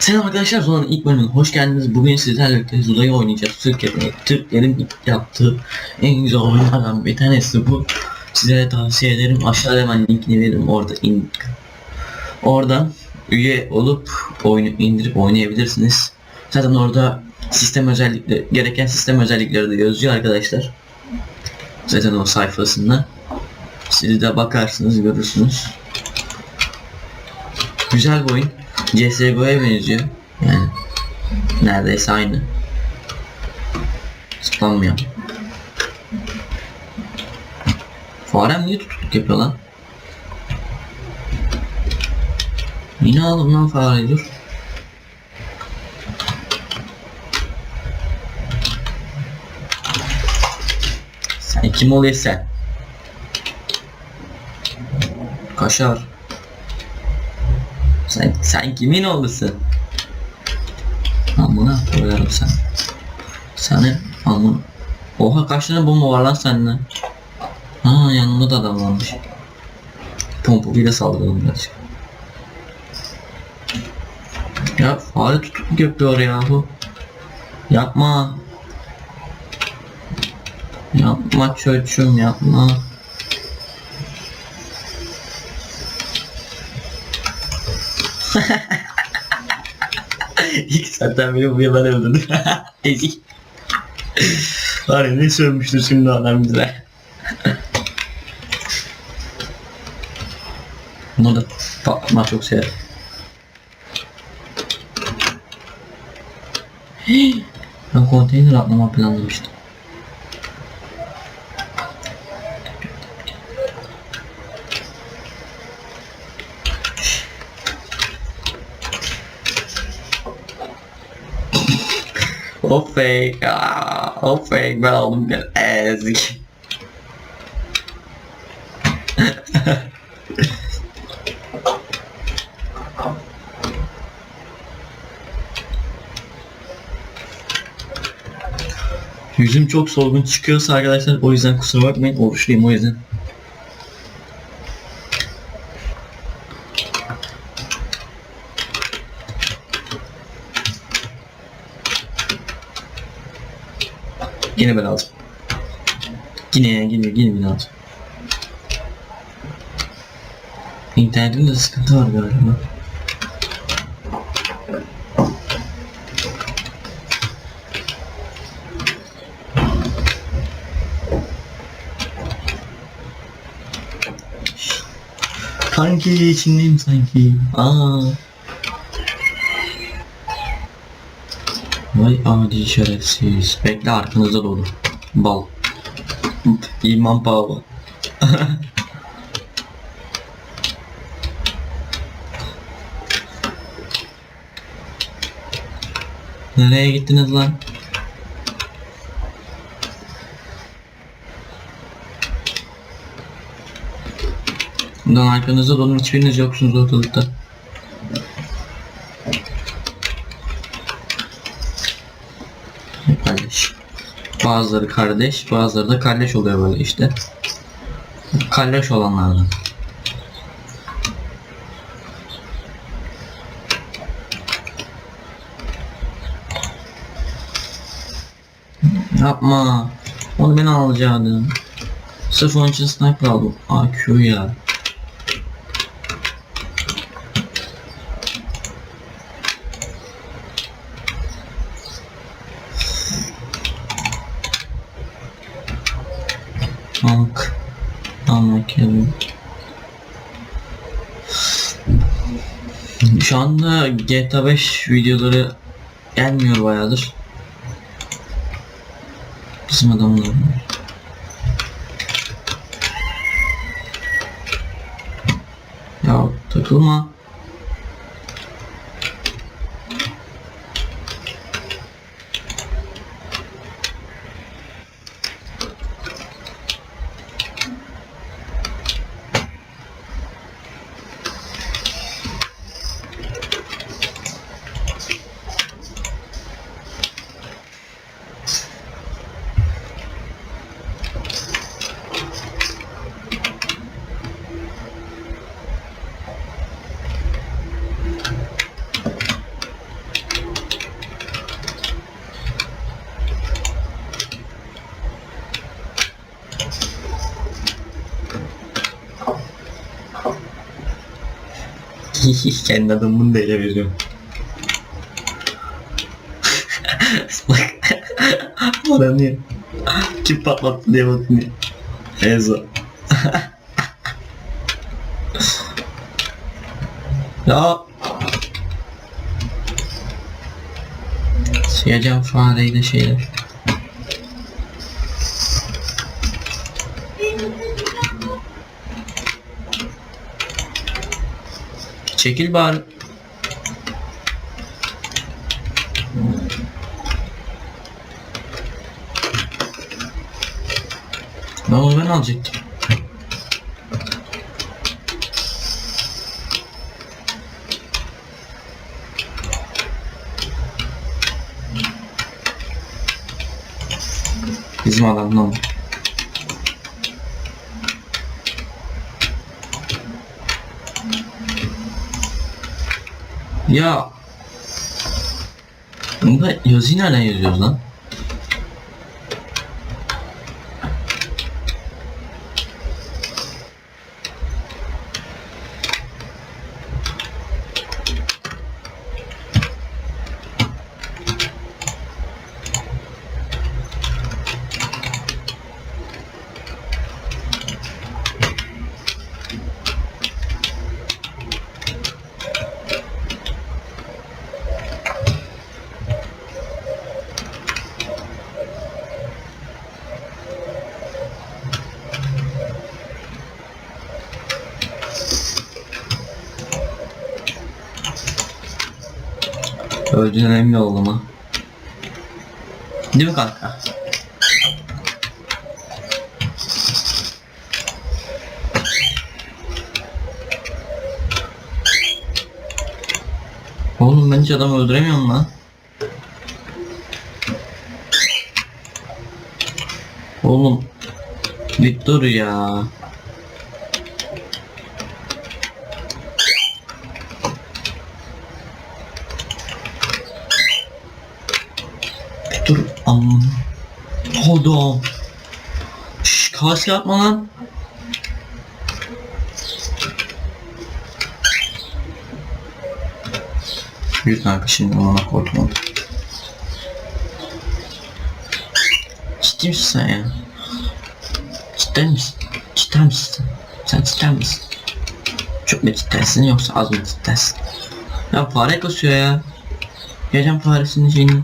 Selam arkadaşlar, Zula'nın ilk bölümüne hoş geldiniz. Bugün sizlerle birlikte Zula'yı oynayacağız. Türkiye'de Türklerin yaptığı en güzel oyunlardan bir tanesi bu. Size tavsiye ederim. Aşağıda hemen linkini veririm. Orada in Oradan üye olup oyunu indirip oynayabilirsiniz. Zaten orada sistem özellikleri, gereken sistem özellikleri de yazıyor arkadaşlar. Zaten o sayfasında. Siz de bakarsınız, görürsünüz. Güzel bir oyun. CSGO'ya benziyor. Yani neredeyse aynı. Spamlıyor. Farem niye tutukluk yapıyor lan? Yine aldım lan fareyi dur. Sen kim oluyorsun sen? Kaşar. Sen, sen kimin oğlusun? Amına koyarım sen. Seni amına. Oha kaç tane bomba var lan sende? Ha yanımda da adam varmış. Pompalıyla saldıralım birazcık. Ya fare tutukluk yapıyor yahu. Yapma. Yapma çocuğum yapma. İlk zaten beni yılan öldürdü. Ezik. Var ne sövmüştür şimdi adam bize. Bunu da patlatma çok severim. Hii, Ben konteyner atlama planlamıştım. O fake, aa, o fake ben aldım gel ezik. Yüzüm çok solgun çıkıyorsa arkadaşlar o yüzden kusura bakmayın oruçluyum o yüzden. Yine ben aldım. Yine yine yine ben aldım. İnternetimde sıkıntı var galiba. Sanki içindeyim sanki. Aa. Vay adi şerefsiz. Bekle arkanızda dolu. Bal. İman pahalı. Nereye gittiniz lan? Bundan arkanızda dolun hiçbiriniz yoksunuz ortalıkta. Kardeş. Bazıları kardeş, bazıları da kardeş oluyor böyle işte. Kardeş olanlardan. Yapma. Onu ben alacaktım. Sırf onun için sniper aldım. AQ ya. Şu anda GTA 5 videoları gelmiyor bayağıdır. Bizim adamlar. Ya takılma. Kendi adamımı da ele veriyorum. Bak. Bana niye? Kim patlattı diye bakın diye. Ezo. ya. Sıyacağım fareyle şeyler. Çekil bari. Ben onu ben alacaktım. Bizim adamdan. Ya Bunda yazıyı nereden yazıyoruz lan? Oldum ha. Değil mi kanka? Oğlum ben hiç adam öldüremiyorum lan. Oğlum bir dur ya. Bir dur aman. Hodom. Kask yapma lan. Yürü kanka şimdi ona korkma. Ciddi misin sen ya? Cidden misin? Cidden misin? Sen cidden misin? Çok mu ciddensin yoksa az mı ciddensin? Ya fare kasıyor ya. Geleceğim faresinin şeyini.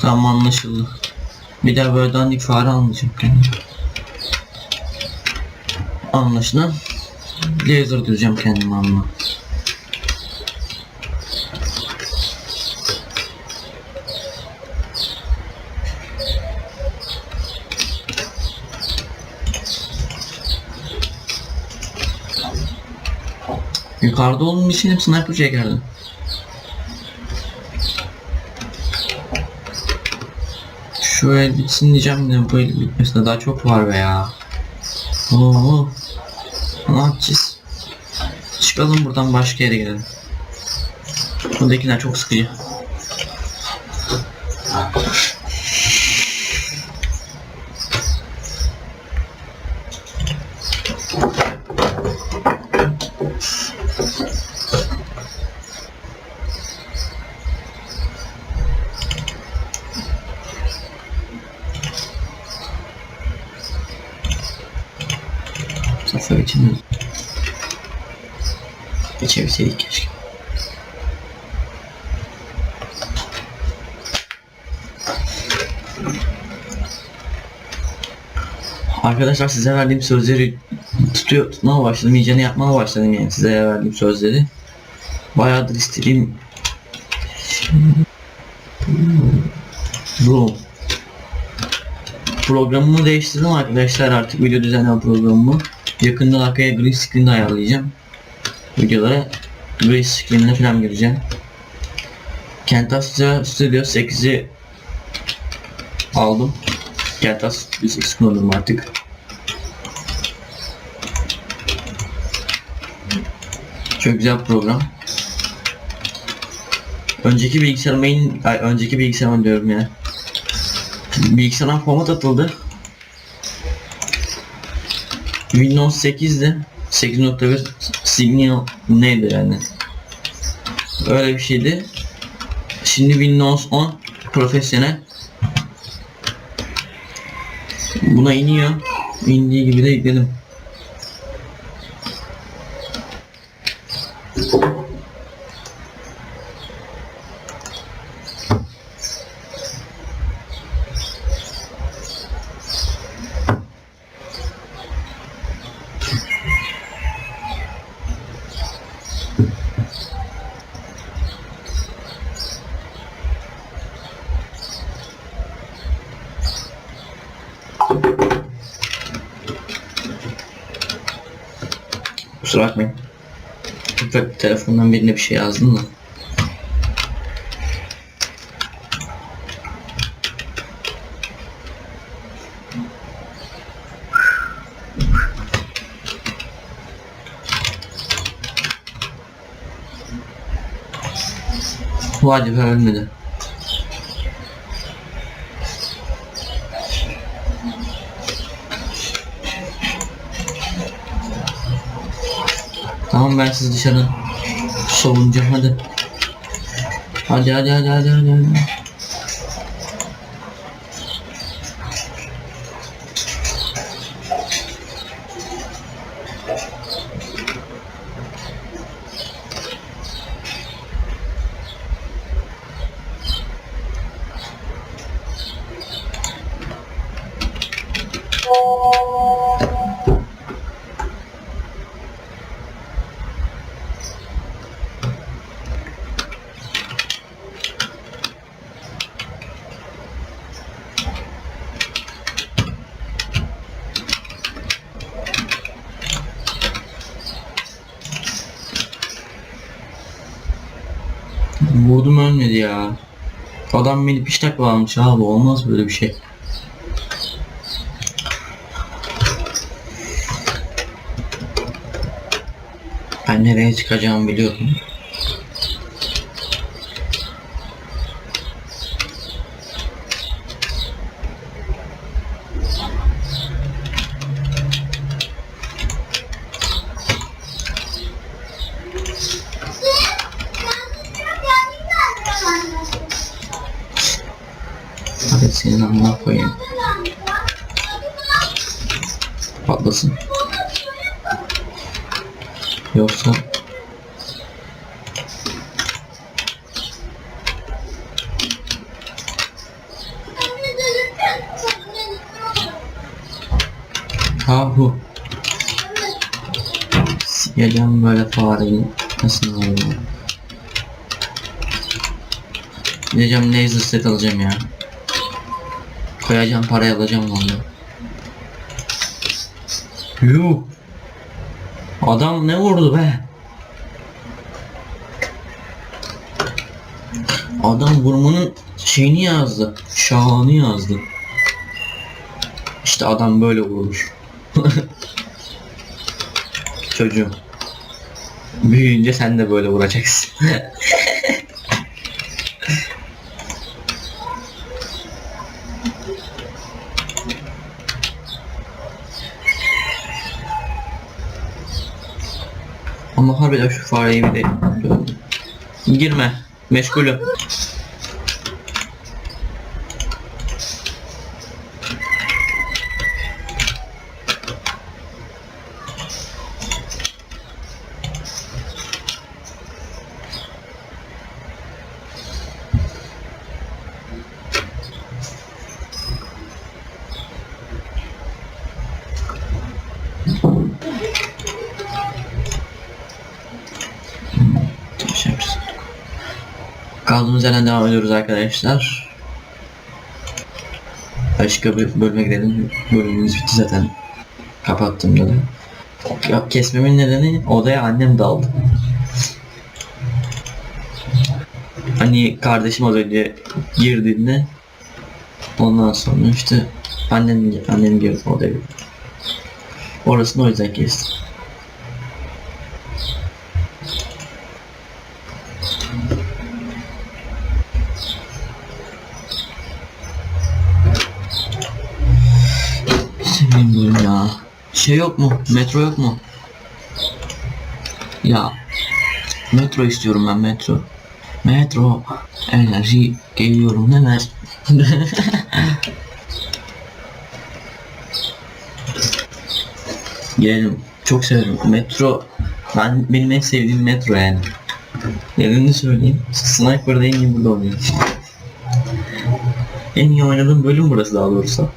Tamam anlaşıldı. Bir daha böyle dandik fare almayacağım kendime. Anlaşılan laser diyeceğim kendime ama. Yukarıda olduğum için hep sniper çekerdim. Şu el bitsin diyeceğim de bu el bitmesine daha çok var be ya. Oo. Ne yapacağız? Çıkalım buradan başka yere gidelim. Buradakiler çok sıkıcı. Arkadaşlar size verdiğim sözleri tutuyor, tutmaya başladım. iyicene yapmaya başladım yani size verdiğim sözleri. Bayağıdır istediğim bu programımı değiştirdim arkadaşlar artık video düzenleme programımı. Yakında arkaya green screen de ayarlayacağım. Videolara green screen'le falan gireceğim. Camtasia Studio 8'i aldım. Studio 8 kullanıyorum artık. Çok güzel program. Önceki bilgisayarımın, ay önceki bilgisayarımın diyorum ya. Bilgisayardan format atıldı. Windows 8'de 8.1 Signal neydi yani? Öyle bir şeydi. Şimdi Windows 10 profesyonel. Buna iniyor. İndiği gibi de yükledim. Kusura bakmayın. Telefondan birine bir şey yazdım da. Vay be ölmedi. Tamam ben sizi dışarı savunacağım hadi. Hadi hadi hadi hadi hadi. hadi. Vurdum ölmedi ya. Adam beni piş almış abi olmaz böyle bir şey. Ben nereye çıkacağımı biliyorum. Hadi senin amına koyayım. Patlasın. Yoksa ha bu. Sikeceğim böyle fareyi. Nasıl oluyor? Gideceğim laser set alacağım ya. Koyacağım parayı alacağım vallahi. Yuh. Adam ne vurdu be? Adam vurmanın şeyini yazdı. Şahını yazdı. İşte adam böyle vurmuş. Çocuğum. Büyüyünce sen de böyle vuracaksın. Ama harbiden şu fareyi bir de girme meşgulüm. Şey yapacağız. Kaldığımız yerden devam ediyoruz arkadaşlar. Başka bir bölüme gidelim. Bölümümüz bitti zaten. Kapattığımda da. Kesmemin nedeni odaya annem daldı. Hani kardeşim az önce girdiğinde ondan sonra işte annem annem girdi odaya. Orasını o yüzden kestim. Şey yok mu? Metro yok mu? Ya metro istiyorum ben metro. Metro enerji geliyorum neler. Gelelim. Çok severim. Metro ben benim en sevdiğim metro yani. Nedenini söyleyeyim. Sniper'da en iyi burada oynuyor. En iyi oynadığım bölüm burası daha doğrusu.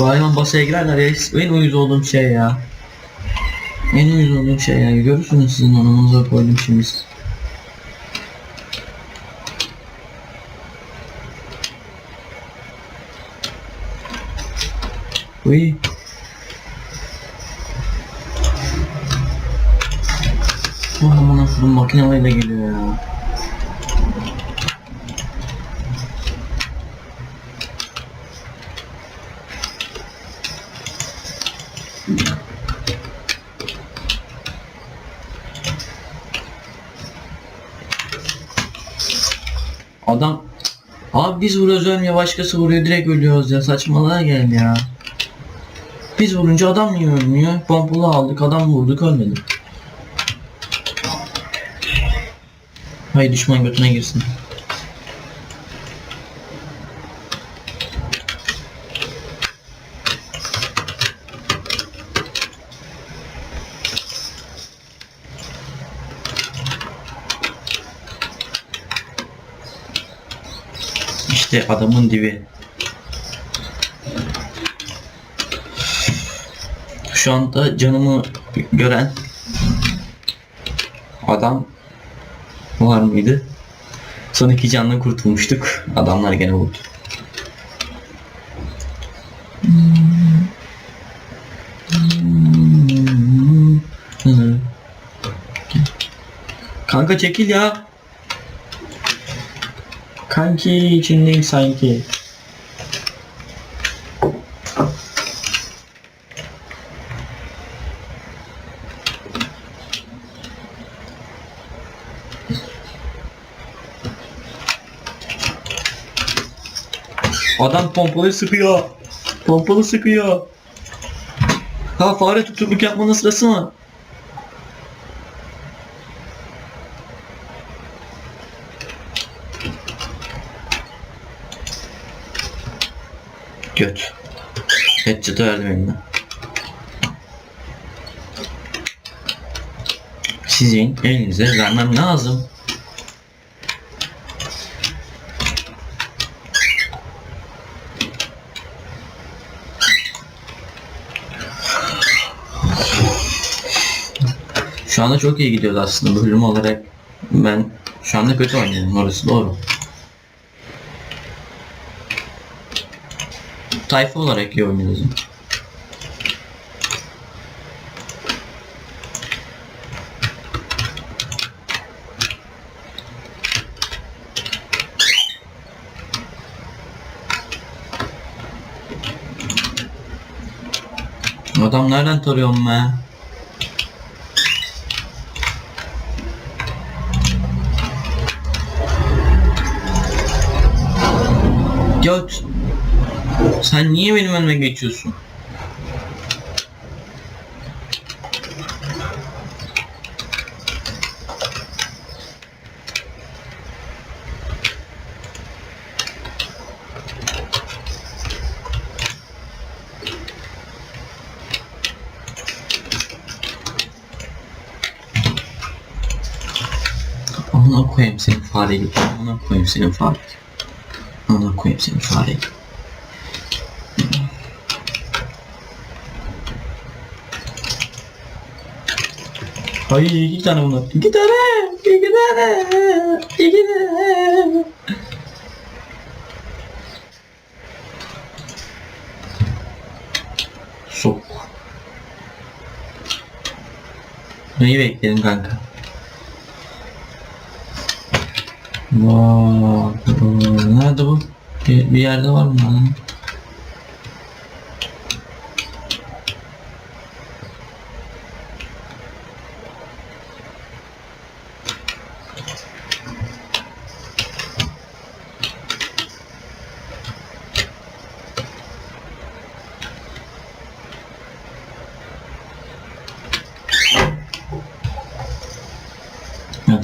Bu hayvan basaya girerler ya. En uyuz olduğum şey ya. En uyuz olduğum şey ya. Görürsünüz sizin onunuza koydum şimdi. Uy. Oh aman nasıl makineyle geliyor ya. Adam Biz vuruyoruz ölmüyor başkası vuruyor direkt ölüyoruz ya saçmalığa gel ya. Biz vurunca adam niye ölmüyor? Pompalı aldık adam vurduk ölmedi. Hay düşman götüne girsin. İşte adamın dibi. Şu anda canımı gören adam var mıydı? Son iki canla kurtulmuştuk. Adamlar gene vurdu. Kanka çekil ya. Kanki içindeyim sanki. Adam pompalı sıkıyor. Pompalı sıkıyor. Ha fare tutukluk yapmanın sırası mı? Göt. Headshot'ı verdim eline. Sizin elinize vermem lazım. Şu anda çok iyi gidiyordu aslında bölüm olarak. Ben şu anda kötü oynuyorum orası doğru. Tayfa olarak iyi oynuyoruz. Adam nereden tarıyorum be? Göt. Sen niye benim önüme geçiyorsun? Amına koyayım senin fareyi. Amına koyayım senin fareyi. Amına koyayım senin fareyi. Hayır iki tane bunlar. İki tane. İki tane. İki tane. Sok. Neyi bekledin kanka? Vay. Nerede bu? Bir, yerde var mı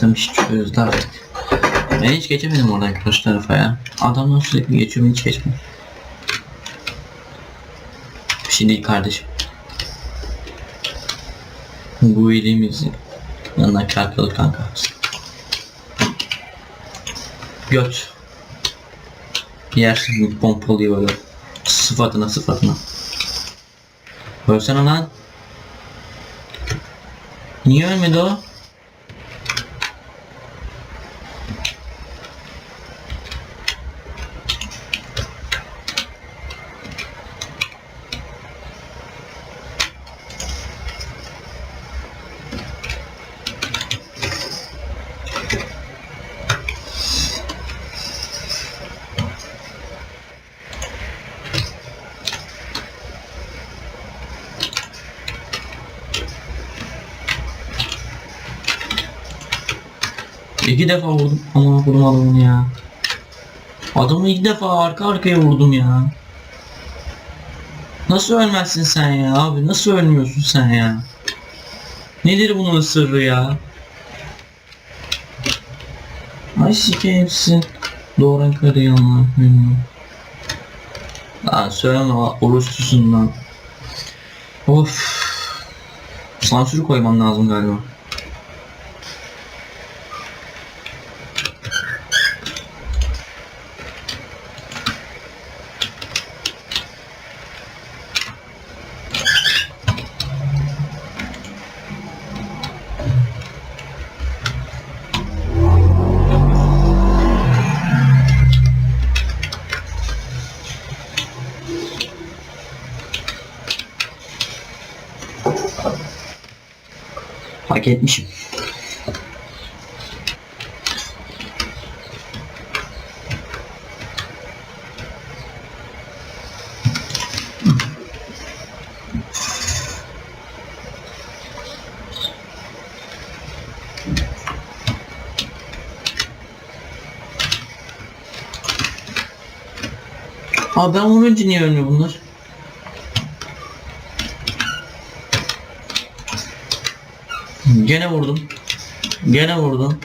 tamam hiç çözüldü artık. Ben hiç geçemedim oradan karşı tarafa ya. Adamlar sürekli geçiyor hiç geçmiyor. Bir şey değil kardeşim. Bu iyiliğimiz yanına kar kalır kanka. Göt. Yersin bu pompalıyor böyle. Sıfatına sıfatına. Ölsene lan. Niye ölmedi o? İki defa vurdum ama vurdum adamı ya. Adamı iki defa arka arkaya vurdum ya. Nasıl ölmezsin sen ya abi? Nasıl ölmüyorsun sen ya? Nedir bunun sırrı ya? Ay sikeyim sizin. Doğran karıyı ama. Lan söyleme orospusun lan. Of. Sansür koymam lazım galiba. Hak etmişim. Abi ben vurunca niye ölmüyor bunlar? Gene vurdum. Gene vurdum.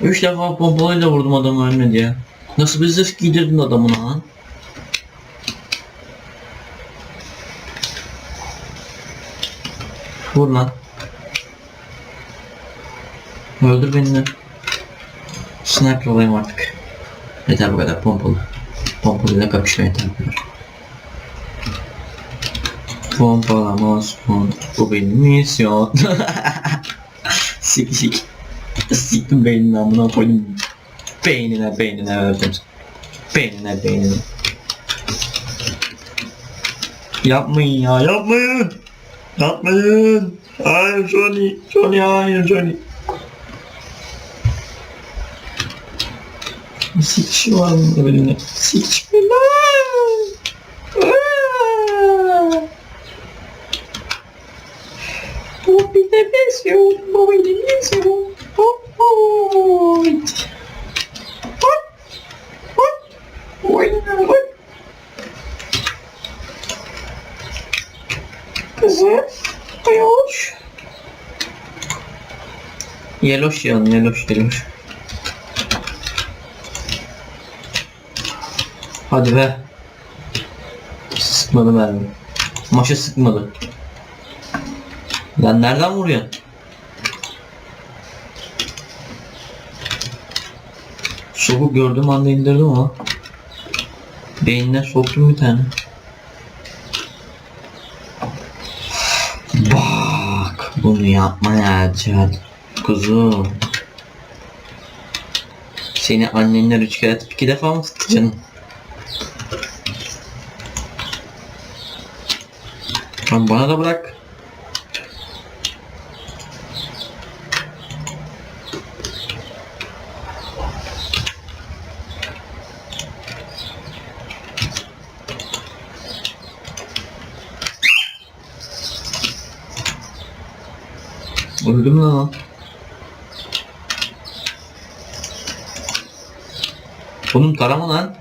Üç defa pompalıyla vurdum adamı ölmedi ya. Nasıl bir zırh giydirdin adamına lan? Vur lan. Öldür beni de. Sniper olayım artık. Yeter bu kadar pompalı. Pompalıyla kapışma yeter bu kadar. Pompalamaz on. Bu benim misyon. sik sik. Siktim beynini amına koydum. Beynine beynine öldüm. Beynine beynine. Yapmayın ya yapmayın. Yapmayın. Hayır Johnny. Johnny hayır Johnny. Sik şu var mı benimle? Sik şu lan. Aa! Bu bir de benziyor. Bu bir de benziyor. Hop hop. Hop. Hop. Oy, oy. Kızım. Ayoş. Yeloş yan, yeloş, yeloş. Hadi be. Sıkmadı mermi. Maşa sıkmadı. Lan nereden vuruyorsun? Soku gördüğüm anda indirdim ama beynine soktum bir tane. Bak bunu yapma ya Cihat. Kuzum. Seni annenler üç kere atıp iki defa mı tuttu canım? Lan bana da bırak. Öldüm lan. Oğlum tarama lan.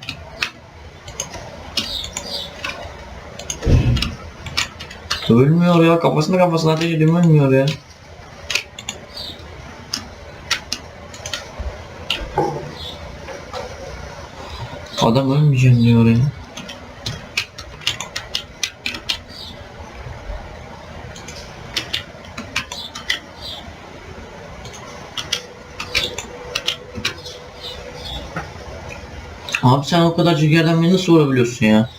Ölmüyor ya kafasına kafasına ateş ediyorum ölmüyor ya. Adam ölmeyeceğim diyor ya. Abi sen o kadar yerden beni nasıl vurabiliyorsun ya?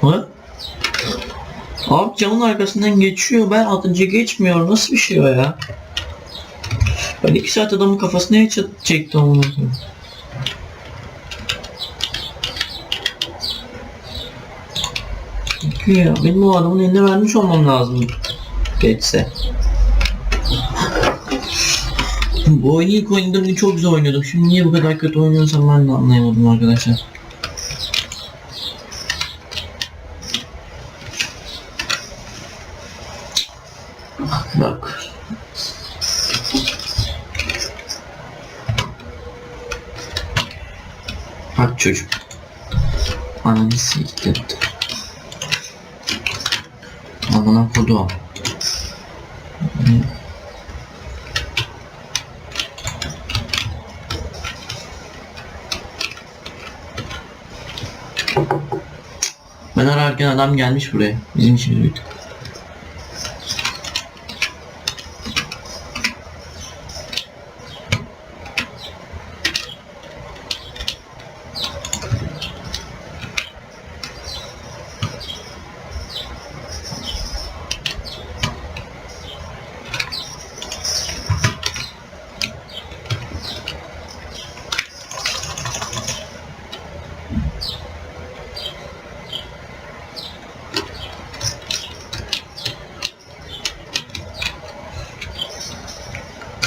Ha? Abi camın arkasından geçiyor ben atınca geçmiyor nasıl bir şey o ya? Ben iki saat adamın kafasına headshot çekti onu. Ya benim o adamın eline vermiş olmam lazım. Geçse. Bu oyunu ilk oynadığım çok güzel oynuyordum. Şimdi niye bu kadar kötü oynuyorsam ben de anlayamadım arkadaşlar. Bak. Bak çocuk. Ananı siktirdi. Amına kodum. Ben ararken adam gelmiş buraya. Bizim işimiz bitti.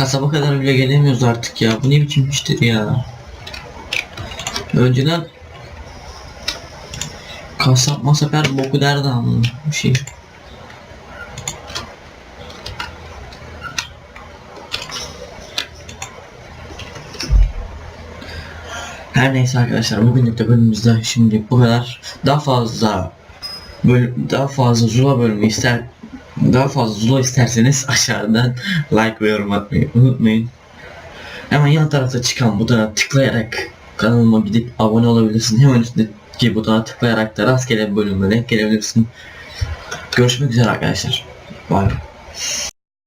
Kasaba kadar bile gelemiyoruz artık ya. Bu ne biçim iştir ya. Önceden kasap masap her boku derdi anladım. Bir şey. Her neyse arkadaşlar bugünlük de bölümümüzde şimdi bu kadar. Daha fazla bölüm, daha fazla Zula bölümü ister daha fazla Zula isterseniz aşağıdan like ve yorum atmayı unutmayın. Hemen yan tarafta çıkan butona tıklayarak kanalıma gidip abone olabilirsin. Hemen üstteki butona tıklayarak da rastgele bir bölüme denk gelebilirsin. Görüşmek üzere arkadaşlar. Bye.